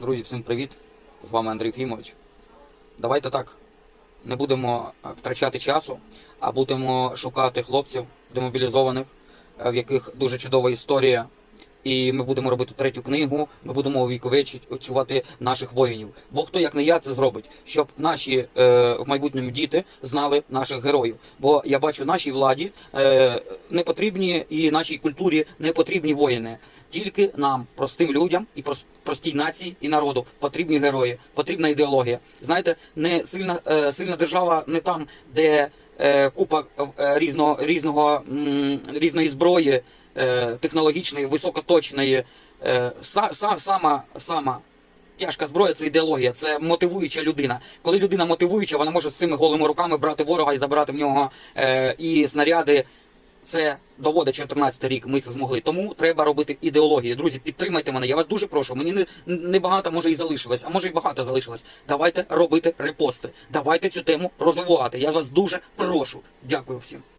Друзі, всім привіт! З вами Андрій Фімович. Давайте так. Не будемо е, втрачати часу, а будемо шукати хлопців демобілізованих, е, в яких дуже чудова історія. І ми будемо робити третю книгу, ми будемо увіковечувати наших воїнів. Бо хто як не я це зробить, щоб наші е, в майбутньому діти знали наших героїв. Бо я бачу нашій владі е, не потрібні і нашій культурі не потрібні воїни. Тільки нам, простим людям і прос- простій нації і народу, потрібні герої, потрібна ідеологія. Знаєте, не сильна, е, сильна держава не там, де е, купа е, різного, різного, м, різної зброї, технологічної, високоточної. Е, са, са, сама, сама тяжка зброя це ідеологія, це мотивуюча людина. Коли людина мотивуюча, вона може з цими голими руками брати ворога і забирати в нього е, і снаряди. Це доводить 14 рік. Ми це змогли. Тому треба робити ідеологію. Друзі, підтримайте мене. Я вас дуже прошу. Мені не, не багато може і залишилось, а може і багато залишилось. Давайте робити репости. Давайте цю тему розвивати. Я вас дуже прошу. Дякую всім.